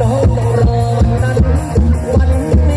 น้อต้องรอนั้นวัน